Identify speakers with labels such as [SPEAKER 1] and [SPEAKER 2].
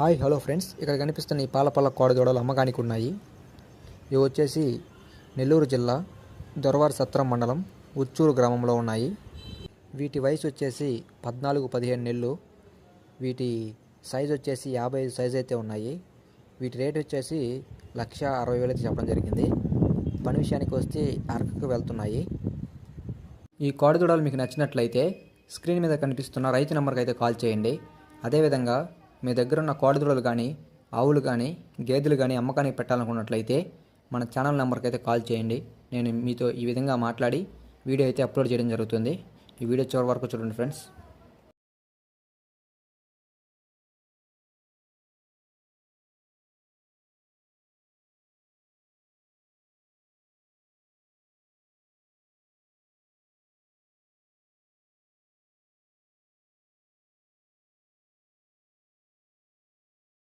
[SPEAKER 1] Hi hello friends. ఇక్కడ కనిపిస్తున్న ఈ పాలపల్ల కోడదూడలు అమ్మకానికి ఉన్నాయి ఇవి వచ్చేసి నెల్లూరు జిల్లా దొరవారి సత్రం మండలం ఉచ్చూరు గ్రామంలో ఉన్నాయి. వీటి వయసు వచ్చేసి పద్నాలుగు పదిహేను నెలలు. వీటి సైజ్ వచ్చేసి యాభై ఐదు సైజ్ అయితే ఉన్నాయి. వీటి రేట్ వచ్చేసి లక్ష అరవై వేలు అయితే చెప్పడం జరిగింది. పని విషయానికి వస్తే అరకుకు వెళ్తున్నాయి. ఈ కోడదూడలు మీకు నచ్చినట్లయితే స్క్రీన్ మీద కనిపిస్తున్న రైతు నెంబర్కి అయితే కాల్ చేయండి. అదేవిధంగా మీ దగ్గర ఉన్న కోడిదూడలు కానీ ఆవులు కానీ గేదెలు కానీ అమ్మకానికి పెట్టాలనుకున్నట్లయితే మన ఛానల్ నెంబర్కి అయితే కాల్ చేయండి. నేను మీతో ఈ విధంగా మాట్లాడి వీడియో అయితే అప్లోడ్ చేయడం జరుగుతుంది. ఈ వీడియో చివరి వరకు చూడండి ఫ్రెండ్స్.